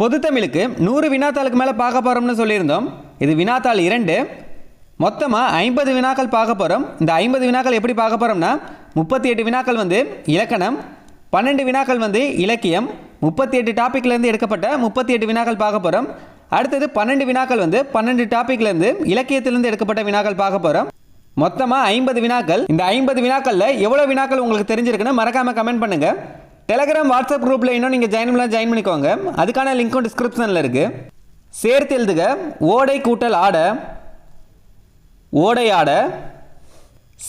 பொதுத்தமிழுக்கு நூறு வினாத்தாளுக்கு மேலே பார்க்க போகிறோம்னு சொல்லியிருந்தோம். இது வினாத்தாள் இரண்டு. மொத்தமாக ஐம்பது வினாக்கள் பார்க்க போகிறோம் இந்த ஐம்பது வினாக்கள் எப்படி பார்க்க போகிறோம்னா முப்பத்தி எட்டு வினாக்கள் வந்து இலக்கணம் பன்னெண்டு வினாக்கள் வந்து இலக்கியம் முப்பத்தி எட்டு டாப்பிக்லேருந்து எடுக்கப்பட்ட முப்பத்தி எட்டு வினாக்கள் பார்க்க போகிறோம் அடுத்தது பன்னெண்டு வினாக்கள் வந்து பன்னெண்டு டாப்பிக்லேருந்து இலக்கியத்திலேருந்து எடுக்கப்பட்ட வினாக்கள் பார்க்க போகிறோம் மொத்தமாக ஐம்பது வினாக்கள். இந்த ஐம்பது வினாக்களில் எவ்வளோ வினாக்கள் உங்களுக்கு தெரிஞ்சிருக்குன்னு மறக்காமல் கமெண்ட் பண்ணுங்கள் டெலகிராம் வாட்ஸ்அப் குரூப்பில் இன்னும் நீங்கள் ஜாயின் பண்ணலாம் ஜாயின் பண்ணிக்கோங்க. அதுக்கான லிங்க்கும் டிஸ்கிரிப்ஷனில் இருக்குது சேர்த்து எழுதுக. ஓடை கூட்டல் ஆட ஓடையாட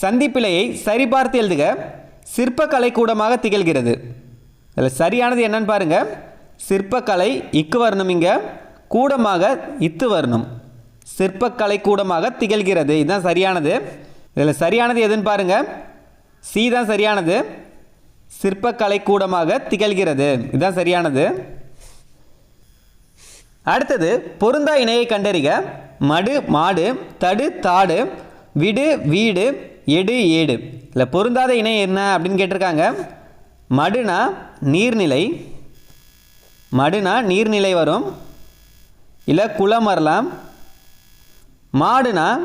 சந்திப்பிலையை சரிபார்த்து எழுதுக. சிற்பக்கலை கூடமாக திகழ்கிறது. அதில் சரியானது என்னன்னு பாருங்கள் சிற்பக்கலை இக்கு வரணும் இங்கே கூடமாக இத்து வரணும். சிற்பக்கலை கூடமாக திகழ்கிறது. இதுதான் சரியானது. இதில் சரியானது எதுன்னு பாருங்கள் சி தான் சரியானது. சிற்பக்கலை கூடமாக திகழ்கிறது. இதுதான் சரியானது. அடுத்தது பொருந்தா இணையை கண்டறிக. மடு மாடு தடு தாடு விடு வீடு எடு ஏடு. இல்லை பொருந்தாத இணை என்ன அப்படின்னு கேட்டிருக்காங்க. மடுனா நீர்நிலை. மடுனா நீர்நிலை வரும். இல்லை குளம் வரலாம். மாடுனா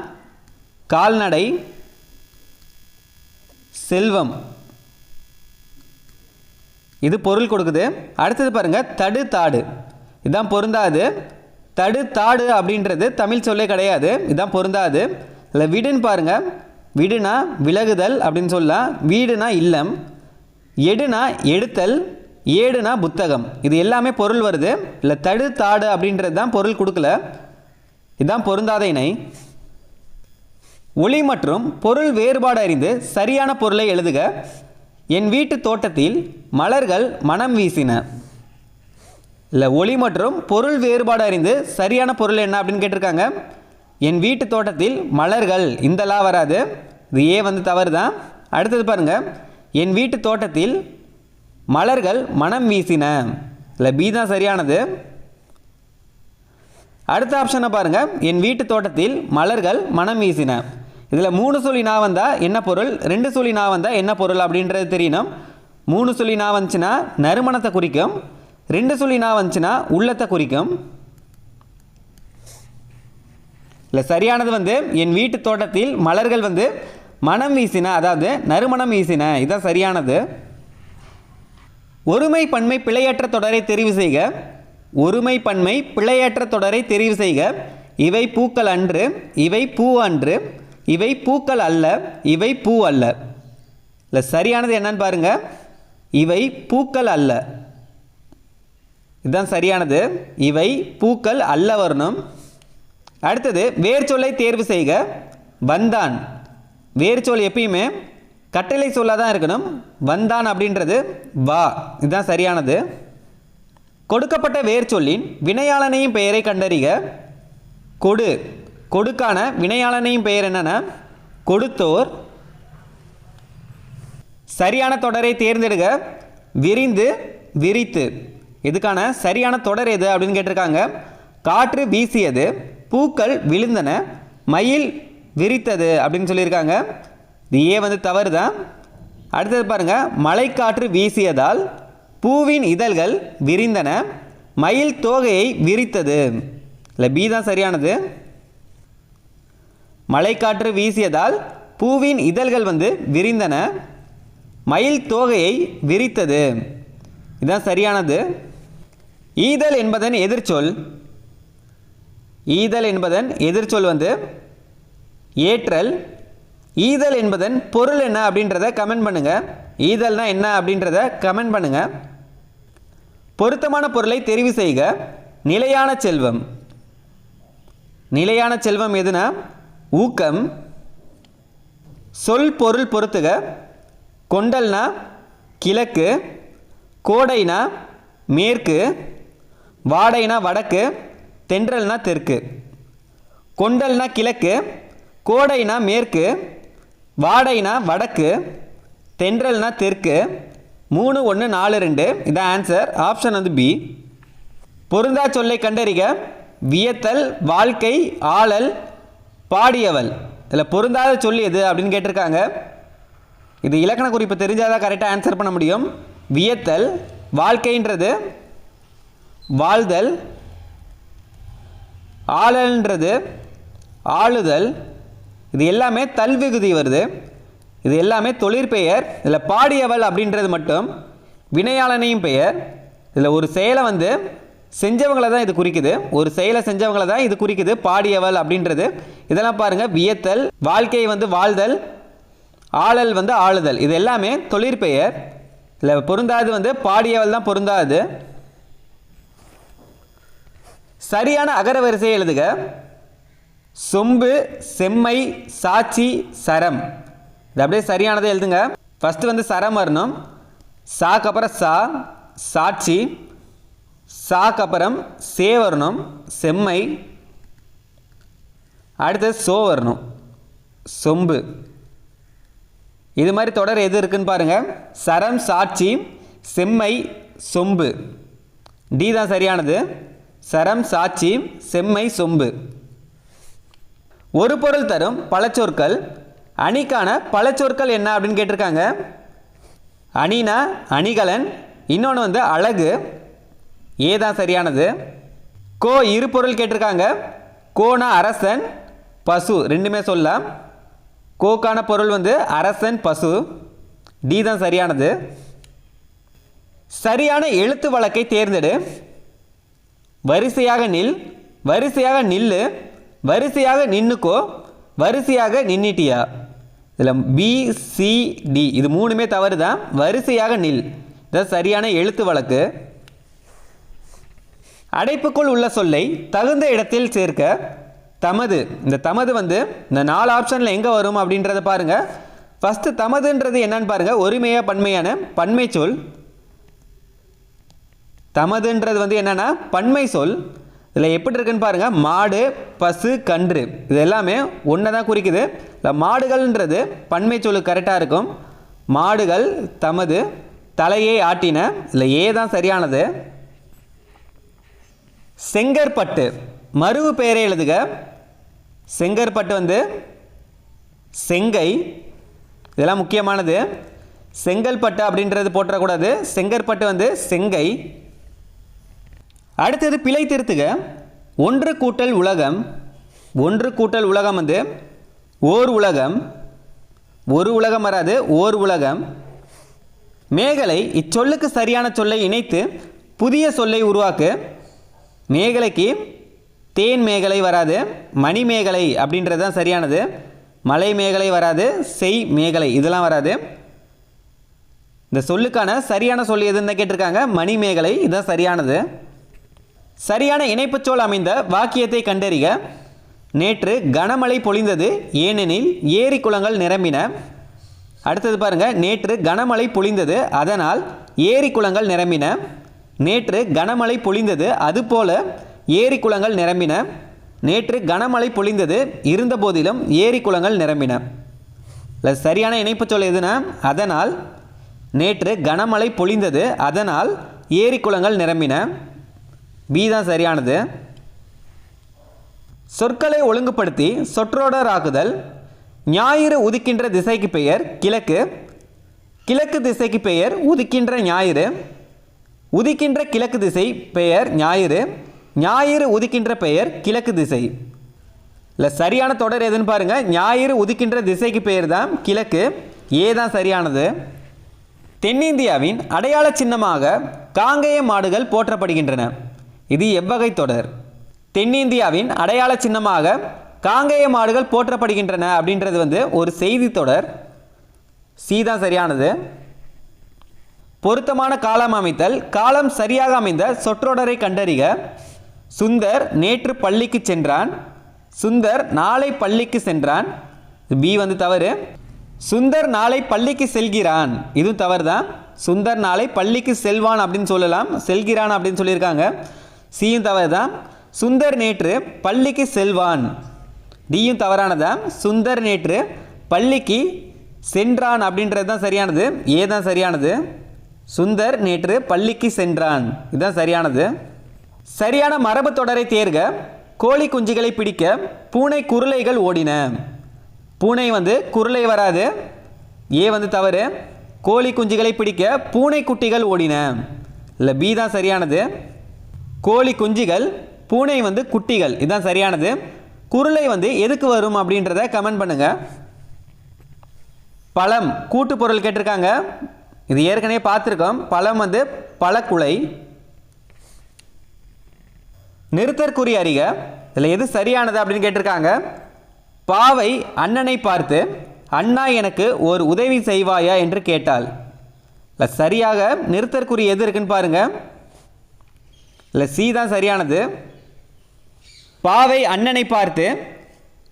கால்நடை. செல்வம். இது பொருள் கொடுக்குது. அடுத்தது பாருங்கள் தடு தாடு. இதுதான் பொருந்தாது. தடு தாடு அப்படின்றது தமிழ் சொல்லே கிடையாது. இதுதான் பொருந்தாது. இல்லை விடுன்னு பாருங்கள் விடுனா விலகுதல் அப்படின்னு சொல்லலாம். வீடுனா இல்லம். எடுனா எடுத்தல். ஏடுனா புத்தகம். இது எல்லாமே பொருள் வருது. இல்லை தடு தாடு அப்படின்றது தான் பொருள் கொடுக்கல. இதுதான் பொருந்தாத இணை. ஒளி மற்றும் பொருள் வேறுபாடு அறிந்து சரியான பொருளை எழுதுக. என் வீட்டு தோட்டத்தில் மலர்கள் மனம் வீசின. இல்லை ஒளி மற்றும் பொருள் வேறுபாடு அறிந்து சரியான பொருள் என்ன அப்படின்னு கேட்டிருக்காங்க. என் வீட்டு தோட்டத்தில் மலர்கள் இந்தலாம் வராது. இது ஏ வந்து தவறு தான் அடுத்தது பாருங்கள் என் வீட்டு தோட்டத்தில் மலர்கள் மனம் வீசின. இல்லை பி தான் சரியானது. அடுத்த ஆப்ஷனை பாருங்கள் என் வீட்டு தோட்டத்தில் மலர்கள் மனம் வீசின. இதில் மூணு சொல்லி நான் வந்தால் என்ன பொருள்? ரெண்டு சொல்லி நான் வந்தால் என்ன பொருள் அப்படின்றது தெரியணும். மூணு சொல்லி நான் வந்துச்சுன்னா நறுமணத்தை குறிக்கும். ரெண்டு சொல்லி நான் வந்துச்சுன்னா உள்ளத்தை குறிக்கும். இல்லை சரியானது வந்து என் வீட்டு தோட்டத்தில் மலர்கள் வந்து மனம் வீசின அதாவது நறுமணம் வீசின. இதுதான் சரியானது. ஒருமை பன்மை பிழையற்ற தொடரை தெரிவு செய்க. ஒருமை பன்மை பிழையற்ற தொடரை தெரிவு செய்க. இவை பூக்கள் அன்று இவை பூ அன்று. இவை பூக்கள் அல்ல இவை பூ அல்ல. இல்லை சரியானது என்னன்னு பாருங்கள் இவை பூக்கள் அல்ல. இதுதான் சரியானது. இவை பூக்கள் அல்ல வரணும். அடுத்தது வேர்ச்சொல்லை தேர்வு செய்க. வந்தான். வேர்ச்சொல் எப்பயுமே கட்டளை சொல்லாக தான் இருக்கணும். வந்தான் அப்படின்றது வா. இதுதான் சரியானது. கொடுக்கப்பட்ட வேர்ச்சொல்லின் வினையாளனையும் பெயரை கண்டறிக. கொடு. கொடுக்கான வினையாளனையும் பெயர் என்னென்னா? கொடுத்தோர். சரியான தொடரை தேர்ந்தெடுக்க விரிந்து விரித்து. இதுக்கான சரியான தொடர் எது அப்படின்னு கேட்டிருக்காங்க. காற்று வீசியது பூக்கள் விழுந்தன மயில் விரித்தது அப்படின்னு சொல்லியிருக்காங்க. இது ஏ வந்து தவறு தான் அடுத்தது பாருங்கள் மழைக்காற்று வீசியதால் பூவின் இதழ்கள் விரிந்தன மயில் தோகையை விரித்தது. இல்லை பி தான் சரியானது. மழைக்காற்று வீசியதால் பூவின் இதழ்கள் வந்து விரிந்தன. மயில் தோகையை விரித்தது. இதுதான் சரியானது. ஈதல் என்பதன் எதிர்ச்சொல். ஈதல் என்பதன் எதிர்ச்சொல் வந்து ஏற்றல். ஈதல் என்பதன் பொருள் என்ன அப்படின்றத கமெண்ட் பண்ணுங்கள் ஈதல்னா என்ன அப்படின்றத கமெண்ட் பண்ணுங்கள் பொருத்தமான பொருளை தெரிவு செய்க. நிலையான செல்வம். நிலையான செல்வம் எதுனா? ஊக்கம் சொல் பொருள் பொறுத்துக கொண்டல்னா கிழக்கு கோடைனா மேற்கு வாடைனா வடக்கு தென்றல்னா தெற்கு. கொண்டல்னா கிழக்கு கோடைனா மேற்கு வாடைனா வடக்கு தென்றல்னா தெற்கு. மூணு ஒன்று நாலு ரெண்டு. இதான் ஆன்சர் ஆப்ஷன் வந்து பி பொருந்தா சொல்லை கண்டறிக. வியத்தல் வாழ்க்கை ஆளல் பாடியவள். இதில் பொருந்தாத சொல்லி எது அப்படின்னு கேட்டிருக்காங்க. இது இலக்கண குறிப்பு தெரிஞ்சாதான் கரெக்டாக ஆன்சர் பண்ண முடியும். வியத்தல் வாழ்க்கைன்றது. வாழ்தல். ஆளல்ன்றது. ஆளுதல். இது எல்லாமே தல்விகுதி வருது. இது எல்லாமே தொழிற்பெயர் இதில் பாடியவள் அப்படின்றது மட்டும். வினையாளனையும் பெயர். இதில் ஒரு செயலை வந்து செஞ்சவங்களை தான் இது குறிக்குது. ஒரு செயலை செஞ்சவங்களை தான் இது குறிக்குது. பாடியவள் அப்படின்றது. இதெல்லாம் பாருங்கள் வியத்தல் வாழ்க்கையை வந்து வாழ்தல் ஆளல் வந்து ஆளுதல். இது எல்லாமே தொழிற்பெயர் இல்லை பொருந்தாது வந்து பாடியவள் தான் பொருந்தாது. சரியான அகர வரிசையை எழுதுக. சொம்பு செம்மை சாட்சி சரம். இது அப்படியே சரியானதை எழுதுங்க. ஃபஸ்ட்டு வந்து சரம் வரணும். சாக்கு அப்புறம் சா சாட்சி. சாக்கு அப்புறம் சே வரணும் செம்மை. அடுத்தது சோ வரணும் சொம்பு. இது மாதிரி தொடர் எது இருக்குன்னு பாருங்கள் சரம் சாட்சி செம்மை சொம்பு. டி தான் சரியானது. சரம் சாட்சி செம்மை சொம்பு. ஒரு பொருள் தரும் பழச்சொற்கள். அணிக்கான பழச்சொற்கள் என்ன அப்படின்னு கேட்டிருக்காங்க. அணினா அணிகலன் இன்னொன்று வந்து அழகு. ஏ தான் சரியானது? கோ இரு பொருள் கேட்டிருக்காங்க. கோனா அரசன் பசு. ரெண்டுமே சொல்லலாம். கோக்கான பொருள் வந்து அரசன் பசு. டி தான் சரியானது. சரியான எழுத்து வழக்கை தேர்ந்தெடு. வரிசையாக நில். வரிசையாக நில்லு. வரிசையாக நின்னுக்கோ. வரிசையாக நின்னிட்டியா? இதில் பிசிடி இது மூணுமே தவறு தான் வரிசையாக நில். இதான் சரியான எழுத்து வழக்கு. அடைப்புக்குள் உள்ள சொல்லை தகுந்த இடத்தில் சேர்க்க தமது. இந்த தமது வந்து இந்த நாலு ஆப்ஷனில் எங்கே வரும் அப்படின்றத பாருங்கள் ஃபஸ்ட்டு தமதுன்றது என்னன்னு பாருங்கள் ஒருமையாக பன்மையான பன்மை சொல். தமதுன்றது வந்து என்னென்னா பன்மை சொல். இதில் எப்படி இருக்குன்னு பாருங்கள் மாடு பசு கன்று. இது எல்லாமே ஒன்றை தான் குறிக்குது. இல்லை மாடுகள்ன்றது பன்மை சொல்லு கரெக்டாக இருக்கும். மாடுகள் தமது தலையை ஆட்டின இதில் ஏ தான் சரியானது. செங்கற்பட்டு. மருவு பெயரை எழுதுக. செங்கற்பட்டு வந்து செங்கை. இதெல்லாம் முக்கியமானது. செங்கல்பட்டு அப்படின்றது போட்டுறக்கூடாது செங்கற்பட்டு வந்து செங்கை. அடுத்தது பிழை திருத்துக. ஒன்று கூட்டல் உலகம். ஒன்று கூட்டல் உலகம் வந்து ஓர் உலகம். ஒரு உலகம் வராது ஓர் உலகம். மேகலை இச்சொல்லுக்கு சரியான சொல்லை இணைத்து புதிய சொல்லை உருவாக்கு. மேகலைக்கு தேன் மேகலை வராது மணி மேகலை அப்படின்றது தான் சரியானது. மலை மேகலை வராது செய் மேகலை இதெல்லாம் வராது. இந்த சொல்லுக்கான சரியான சொல் எதுன்னு தான் கேட்டிருக்காங்க. மணி மேகலை இதுதான் சரியானது. சரியான இணைப்புச்சொல் அமைந்த வாக்கியத்தை கண்டறிக. நேற்று கனமழை பொழிந்தது ஏனெனில் ஏரி குளங்கள் நிரம்பின. அடுத்தது பாருங்க நேற்று கனமழை பொழிந்தது அதனால் ஏரி குளங்கள் நிரம்பின. நேற்று கனமழை பொழிந்தது அதுபோல ஏரி குளங்கள் நிரம்பின. நேற்று கனமழை பொழிந்தது இருந்தபோதிலும் ஏரி குளங்கள் நிரம்பின. இல்லை சரியான இணைப்புச்சொல் எதுனா? அதனால் நேற்று கனமழை பொழிந்தது அதனால் ஏரி குளங்கள் நிரம்பின. பி தான் சரியானது. சொற்களை ஒழுங்குபடுத்தி சொற்றொடராக்குதல் ஞாயிறு உதிக்கின்ற திசைக்கு பெயர் கிழக்கு. கிழக்கு திசைக்கு பெயர் உதிக்கின்ற ஞாயிறு. உதிக்கின்ற கிழக்கு திசை பெயர் ஞாயிறு. ஞாயிறு உதிக்கின்ற பெயர் கிழக்கு திசை. இல்லை சரியான தொடர் எதுன்னு பாருங்கள் ஞாயிறு உதிக்கின்ற திசைக்கு பெயர் தான் கிழக்கு. ஏ தான் சரியானது. தென்னிந்தியாவின் அடையாள சின்னமாக காங்கேய மாடுகள் போற்றப்படுகின்றன. இது எவ்வகை தொடர்? தென்னிந்தியாவின் அடையாள சின்னமாக காங்கேய மாடுகள் போற்றப்படுகின்றன அப்படின்றது வந்து ஒரு செய்தி தொடர். சி தான் சரியானது. பொருத்தமான காலம் அமைத்தல் காலம் சரியாக அமைந்த சொற்றொடரை கண்டறிக. சுந்தர் நேற்று பள்ளிக்கு சென்றான். சுந்தர் நாளை பள்ளிக்கு சென்றான். பி வந்து தவறு. சுந்தர் நாளை பள்ளிக்கு செல்கிறான். இதுவும் தவறு தான் சுந்தர் நாளை பள்ளிக்கு செல்வான் அப்படின்னு சொல்லலாம். செல்கிறான் அப்படின்னு சொல்லியிருக்காங்க. சியும் தவறு தான் சுந்தர் நேற்று பள்ளிக்கு செல்வான். டியும் தவறானதான் சுந்தர் நேற்று பள்ளிக்கு சென்றான் அப்படின்றது தான் சரியானது. ஏ தான் சரியானது? சுந்தர் நேற்று பள்ளிக்கு சென்றான். இதுதான் சரியானது. சரியான மரபு தொடரை தேர்க கோழி குஞ்சுகளை பிடிக்க பூனை குருளைகள் ஓடின. பூனை வந்து குருளை வராது. ஏ வந்து தவறு. கோழி குஞ்சுகளை பிடிக்க பூனை குட்டிகள் ஓடின. இல்லை பி தான் சரியானது. கோழி குஞ்சுகள் பூனை வந்து குட்டிகள். இதுதான் சரியானது. குருளை வந்து எதுக்கு வரும் அப்படின்றத கமெண்ட் பண்ணுங்க. பழம் கூட்டு பொருள் கேட்டிருக்காங்க. இது ஏற்கனவே பார்த்துருக்கோம். பழம் வந்து பழக்குலை. நிறுத்தற்குறி அறிக. இதில் எது சரியானது அப்படின்னு கேட்டிருக்காங்க. பாவை அண்ணனை பார்த்து அண்ணா எனக்கு ஒரு உதவி செய்வாயா? என்று கேட்டாள். இல்லை சரியாக நிறுத்தற்குறி எது இருக்குன்னு பாருங்கள் இல்லை சி தான் சரியானது. பாவை அண்ணனை பார்த்து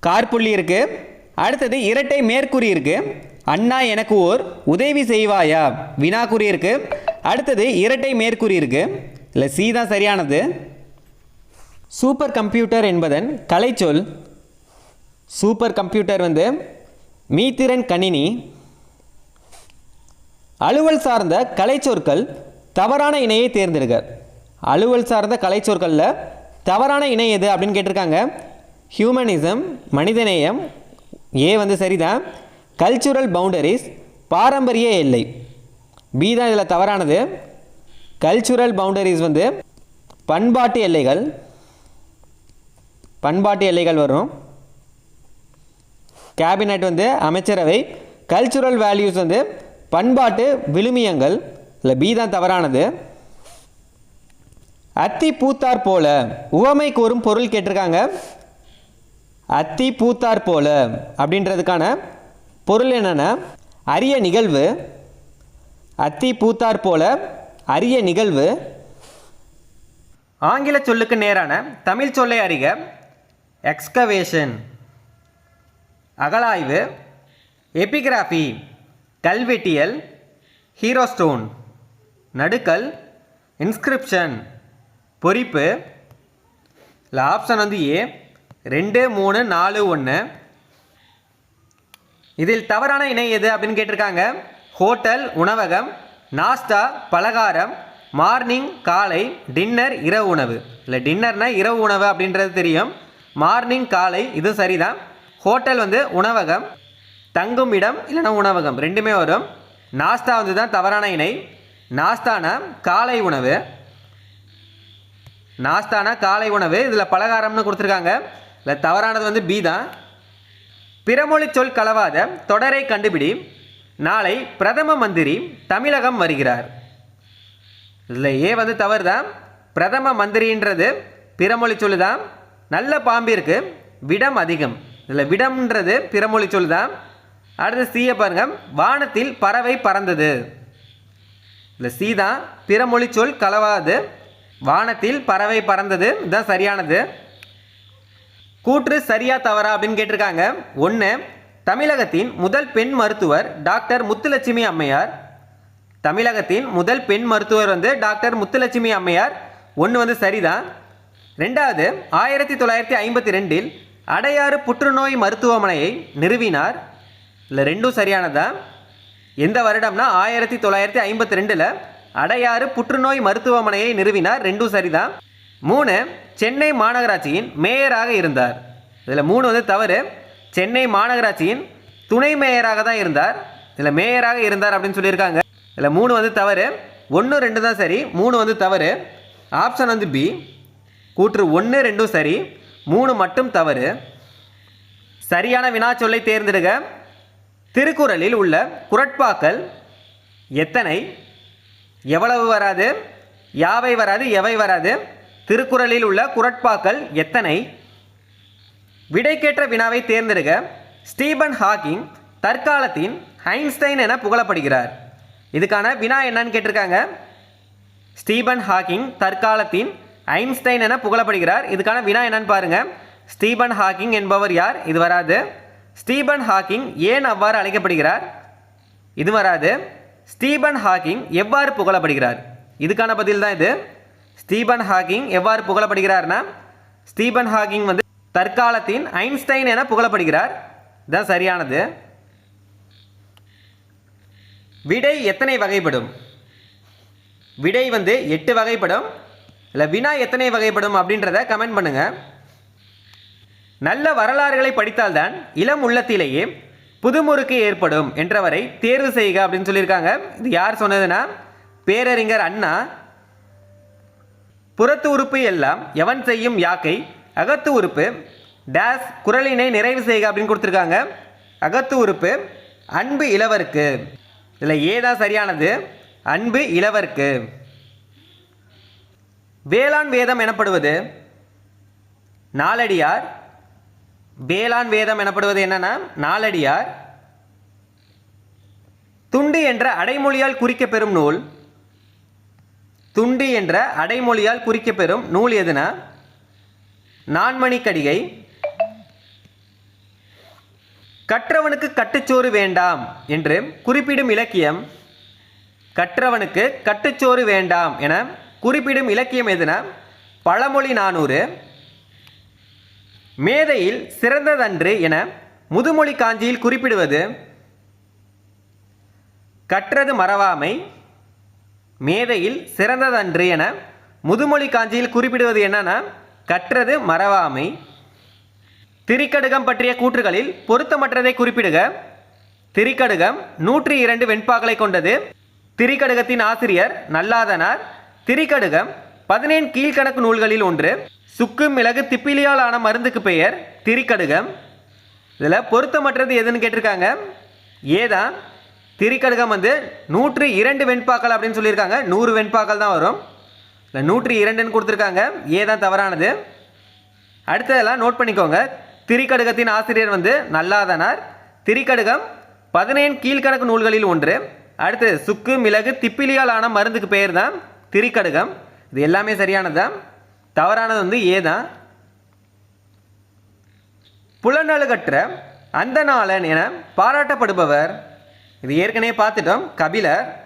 கார்புள்ளி இருக்குது அடுத்தது இரட்டை மேற்குறி இருக்குது அண்ணா எனக்கு ஓர் உதவி செய்வாயா? வினாக்குறி இருக்கு அடுத்தது இரட்டை மேற்குறி இருக்கு இல்லை சி தான் சரியானது. சூப்பர் கம்ப்யூட்டர் என்பதன் கலைச்சொல். சூப்பர் கம்ப்யூட்டர் வந்து மீத்திறன் கணினி. அலுவல் சார்ந்த கலைச்சொற்கள் தவறான இணையை தேர்ந்தெடுக்க அலுவல் சார்ந்த கலைச்சொற்களில் தவறான இணை எது அப்படின்னு கேட்டிருக்காங்க. ஹியூமனிசம் மனிதநேயம். ஏ வந்து சரிதான். கல்ச்சுரல் பவுண்டரிஸ் பாரம்பரிய எல்லை. பி தான் இதில் தவறானது. கல்ச்சுரல் பவுண்டரிஸ் வந்து பண்பாட்டு எல்லைகள். பண்பாட்டு எல்லைகள் வரும். கேபினட் வந்து அமைச்சரவை. கல்ச்சுரல் வேல்யூஸ் வந்து பண்பாட்டு விழுமியங்கள். இல்லை பி தான் தவறானது. அத்தி பூத்தார் போல. உவமை கூறும் பொருள் கேட்டிருக்காங்க. அத்தி பூத்தார் போல அப்படின்றதுக்கான பொருள் என்னென்னா? அரிய நிகழ்வு அத்தி பூத்தார் போல அரிய நிகழ்வு. ஆங்கில சொல்லுக்கு நேரான தமிழ் சொல்லை அறிக. எக்ஸ்கவேஷன் அகலாய்வு. எபிகிராஃபி கல்வெட்டியல். ஹீரோஸ்டோன் நடுக்கல். இன்ஸ்கிரிப்ஷன் பொறிப்பு. இல்லை ஆப்ஷன் வந்து ஏ ரெண்டு மூணு நாலு ஒன்று இதில் தவறான இணை எது அப்படின்னு கேட்டிருக்காங்க. ஹோட்டல் உணவகம் நாஸ்டா பலகாரம் மார்னிங் காலை டின்னர் இரவு உணவு. இல்லை டின்னர்னால் இரவு உணவு அப்படின்றது தெரியும். மார்னிங் காலை இது சரிதான். ஹோட்டல் வந்து உணவகம் தங்கும் இடம் இல்லைன்னா உணவகம் ரெண்டுமே வரும். நாஸ்தா வந்து தான் தவறான இணை. நாஸ்தானா காலை உணவு. நாஸ்தானா காலை உணவு. இதில் பலகாரம்னு கொடுத்துருக்காங்க. இல்லை தவறானது வந்து பி தான். பிறமொழி சொல் கலவாத தொடரை கண்டுபிடி. நாளை பிரதம மந்திரி தமிழகம் வருகிறார். இதில் ஏ வந்து தவறு தான் பிரதம மந்திரின்றது பிறமொழி சொல் தான் நல்ல பாம்பிற்கு விடம் அதிகம். இதில் விடம்ன்றது பிறமொழி சொல் தான் அடுத்து சீயை பாருங்க. வானத்தில் பறவை பறந்தது. இல்லை சி தான். பிறமொழி சொல் கலவாது. வானத்தில் பறவை பறந்தது. இதுதான் சரியானது. கூற்று சரியா தவறா அப்படின்னு கேட்டிருக்காங்க. ஒன்று தமிழகத்தின் முதல் பெண் மருத்துவர் டாக்டர் முத்துலட்சுமி அம்மையார். தமிழகத்தின் முதல் பெண் மருத்துவர் வந்து டாக்டர் முத்துலட்சுமி அம்மையார். ஒன்று வந்து சரிதான். ரெண்டாவது ஆயிரத்தி தொள்ளாயிரத்தி ஐம்பத்தி ரெண்டில் அடையாறு புற்றுநோய் மருத்துவமனையை நிறுவினார். இல்லை ரெண்டும் சரியானதா? எந்த வருடம்னா ஆயிரத்தி தொள்ளாயிரத்தி ஐம்பத்தி ரெண்டில் அடையாறு புற்றுநோய் மருத்துவமனையை நிறுவினார். ரெண்டும் சரிதான். மூணு சென்னை மாநகராட்சியின் மேயராக இருந்தார். இதில் மூணு வந்து தவறு. சென்னை மாநகராட்சியின் துணை மேயராக தான் இருந்தார். இதில் மேயராக இருந்தார் அப்படின்னு சொல்லியிருக்காங்க. இதில் மூணு வந்து தவறு. ஒன்று ரெண்டு தான் சரி. மூணு வந்து தவறு. ஆப்ஷன் வந்து பி. கூற்று ஒன்று ரெண்டும் சரி. மூணு மட்டும் தவறு. சரியான வினாச்சொல்லை தேர்ந்தெடுக்க திருக்குறளில் உள்ள குரட்பாக்கள் எத்தனை? எவ்வளவு வராது? யாவை வராது? எவை வராது? திருக்குறளில் உள்ள குரட்பாக்கள் எத்தனை? விடைக்கேற்ற வினாவை தேர்ந்தெடுக்க ஸ்டீபன் ஹாக்கிங் தற்காலத்தின் ஐன்ஸ்டைன் என புகழப்படுகிறார். இதுக்கான வினா என்னன்னு கேட்டிருக்காங்க. ஸ்டீபன் ஹாக்கிங் தற்காலத்தின் ஐன்ஸ்டைன் என புகழப்படுகிறார். இதுக்கான வினா என்னன்னு பாருங்க. ஸ்டீபன் ஹாக்கிங் என்பவர் யார்? இது வராது. ஸ்டீபன் ஹாக்கிங் ஏன் அவ்வாறு அழைக்கப்படுகிறார்? இது வராது. ஸ்டீபன் ஹாக்கிங் எவ்வாறு புகழப்படுகிறார்? இதுக்கான பதில் தான் இது. ஸ்டீபன் ஹாக்கிங் எவ்வாறு புகழப்படுகிறார்னா ஸ்டீபன் ஹாக்கிங் வந்து தற்காலத்தின் ஐன்ஸ்டைன் என புகழப்படுகிறார். இதுதான் சரியானது. விடை எத்தனை வகைப்படும்? விடை வந்து எட்டு வகைப்படும். இல்லை வினா எத்தனை வகைப்படும் அப்படின்றத கமெண்ட் பண்ணுங்கள் நல்ல வரலாறுகளை படித்தால்தான் இளம் உள்ளத்திலேயே புதுமுறுக்கு ஏற்படும் என்றவரை தேர்வு செய்க அப்படின்னு சொல்லியிருக்காங்க. இது யார் சொன்னதுன்னா பேரறிஞர் அண்ணா புறத்து உறுப்பு எல்லாம் எவன் செய்யும் யாக்கை? அகத்து உறுப்பு டேஸ் குரலினை நிறைவு செய்க அப்படின்னு கொடுத்துருக்காங்க. அகத்து உறுப்பு அன்பு இளவருக்கு. இதில் ஏதான் சரியானது? அன்பு இளவருக்கு. வேளாண் வேதம் எனப்படுவது? நாலடியார். வேளாண் வேதம் எனப்படுவது என்னன்னா நாலடியார். துண்டு என்ற அடைமொழியால் குறிக்கப்பெறும் நூல். துண்டு என்ற அடைமொழியால் குறிக்கப்பெறும் நூல் எதுனா? நான்மணிக்கடிகை. கற்றவனுக்கு கட்டுச்சோறு வேண்டாம் என்று குறிப்பிடும் இலக்கியம். கற்றவனுக்கு கட்டுச்சோறு வேண்டாம் என குறிப்பிடும் இலக்கியம் எதுனா? பழமொழி நானூறு. மேதையில் சிறந்ததன்று என முதுமொழி காஞ்சியில் குறிப்பிடுவது. கற்றது மறவாமை. மேதையில் சிறந்ததன்று என முதுமொழி காஞ்சியில் குறிப்பிடுவது என்னன்னா கற்றது மறவாமை. திரிக்கடுகம் பற்றிய கூற்றுகளில் பொருத்தமற்றதை குறிப்பிடுக. திரிக்கடுகம் நூற்றி இரண்டு வெண்பாக்களை கொண்டது. திரிக்கடுகத்தின் ஆசிரியர் நல்லாதனார். திரிக்கடுகம் பதினேழு கீழ்கணக்கு நூல்களில் ஒன்று. சுக்கு மிளகு திப்பிலியால் ஆன மருந்துக்கு பெயர் திரிக்கடுகம். இதில் பொருத்தமற்றது எதுன்னு கேட்டிருக்காங்க? ஏதான் திரிக்கடுகம் வந்து நூற்றி இரண்டு வெண்பாக்கள் அப்படின்னு சொல்லியிருக்காங்க. நூறு வெண்பாக்கள் தான் வரும். இல்லை நூற்றி இரண்டுன்னு கொடுத்துருக்காங்க. ஏதான் தவறானது. அடுத்ததெல்லாம் நோட் பண்ணிக்கோங்க. திரிக்கடுகத்தின் ஆசிரியர் வந்து நல்லாதனார். திரிக்கடுகம் பதினேழு கீழ்கணக்கு நூல்களில் ஒன்று. அடுத்து சுக்கு மிளகு திப்பிலியால் ஆன மருந்துக்கு பெயர் தான் திரிக்கடுகம் இது எல்லாமே சரியானது தான். தவறானது வந்து ஏ தான். புலனழுகற்ற அந்த நாளன் என பாராட்டப்படுபவர் இது ஏற்கனவே பார்த்துட்டோம். கபிலர்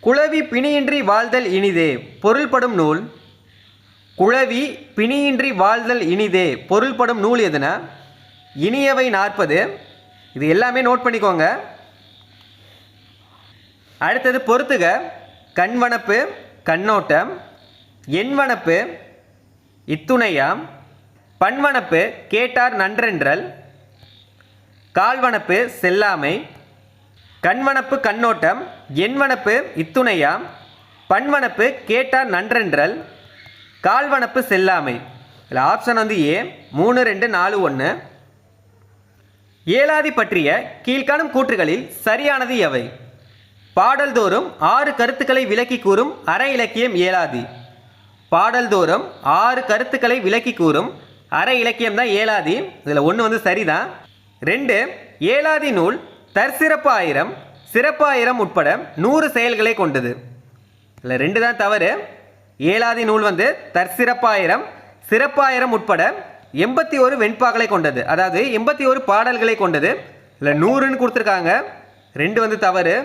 குளவி பிணியின்றி வாழ்தல் இனிதே பொருள்படும் நூல். குளவி பிணியின்றி வாழ்தல் இனிதே பொருள்படும் நூல் எதுனா? இனியவை நாற்பது. இது எல்லாமே நோட் பண்ணிக்கோங்க. அடுத்தது பொறுத்துக. கண்வனப்பு கண்ணோட்டம். எண்வனப்பு இத்துணையாம். பண்வனப்பு கேட்டார் நன்றென்றல். கால்வனப்பு செல்லாமை கண்வனப்பு கண்ணோட்டம் எண்வனப்பு இத்துணையாம் பண்வனப்பு கேட்டார் நன்றென்றல் கால்வனப்பு செல்லாமை. இதில் ஆப்ஷன் வந்து ஏ மூணு ரெண்டு நாலு ஒன்று ஏலாதி பற்றிய கீழ்காணும் கூற்றுகளில் சரியானது எவை? பாடல்தோறும் ஆறு கருத்துக்களை விளக்கி கூறும் அற இலக்கியம் ஏலாதி. பாடல்தோறும் ஆறு கருத்துக்களை விளக்கி கூறும் அற இலக்கியம் தான் ஏலாதி. இதில் ஒன்று வந்து சரிதான். ரெண்டு ஏழாதி நூல் தற்சிறப்பு ஆயிரம் சிறப்பு ஆயிரம் உட்பட நூறு செயல்களை கொண்டது. இல்லை ரெண்டு தான் தவறு. ஏழாதி நூல் வந்து தற்சிறப்பாயிரம் சிறப்பாயிரம் உட்பட எண்பத்தி ஒரு வெண்பாக்களை கொண்டது. அதாவது எண்பத்தி ஒரு பாடல்களை கொண்டது. இல்லை நூறுன்னு கொடுத்துருக்காங்க. ரெண்டு வந்து தவறு.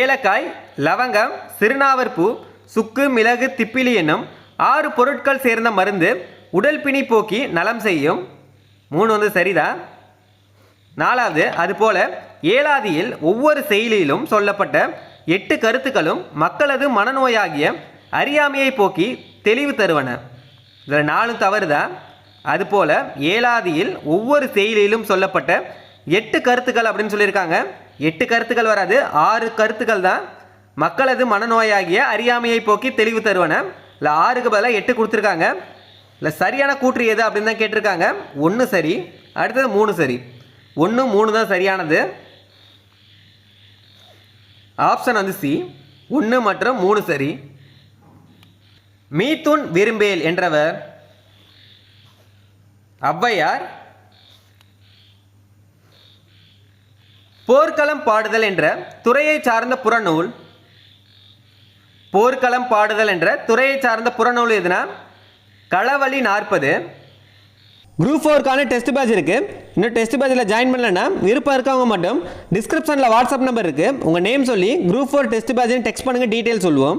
ஏலக்காய் லவங்கம் சிறுநாவற்பூ சுக்கு மிளகு திப்பிலி என்னும் ஆறு பொருட்கள் சேர்ந்த மருந்து உடல் பிணி போக்கி நலம் செய்யும். மூணு வந்து சரிதான். நாலாவது அதுபோல ஏழாதியில் ஒவ்வொரு செயலிலும் சொல்லப்பட்ட எட்டு கருத்துக்களும் மக்களது மனநோயாகிய அறியாமையை போக்கி தெளிவு தருவன. இதில் நாலும் தவறுதான் அதுபோல ஏழாதியில் ஒவ்வொரு செயலிலும் சொல்லப்பட்ட எட்டு கருத்துக்கள் அப்படின்னு சொல்லியிருக்காங்க. எட்டு கருத்துக்கள் வராது ஆறு கருத்துக்கள் தான் மக்களது மனநோயாகிய அறியாமையை போக்கி தெளிவு தருவன. இல்லை ஆறுக்கு பதிலாக எட்டு கொடுத்துருக்காங்க. இல்லை சரியான கூற்று எது அப்படின்னு தான் கேட்டிருக்காங்க. ஒன்று சரி அடுத்தது மூணு சரி. ஒன்று மூணு தான் சரியானது. ஆப்ஷன் வந்து சி ஒன்று மற்றும் மூணு சரி. மீத்துன் விரும்பேல் என்றவர். ஔவையார். போர்க்களம் பாடுதல் என்ற துறையை சார்ந்த புறநூல். போர்க்களம் பாடுதல் என்ற துறையை சார்ந்த புறநூல் எதுனா? களவழி நாற்பது. குரூப் ஃபோருக்கான டெஸ்ட் பேட்ச் இருக்குது இன்னும் டெஸ்ட் பேட்சில் ஜாயின் பண்ணலன்னா விருப்பம் இருக்கவங்க மட்டும் டிஸ்கிரிப்ஷனில் வாட்ஸ்அப் நம்பர் இருக்குது உங்கள் நேம் சொல்லி குரூப் ஃபோர் டெஸ்ட் பேட்ச்னு டெக்ஸ்ட் பண்ணுங்கள் டீட்டெயில் சொல்லுவோம்.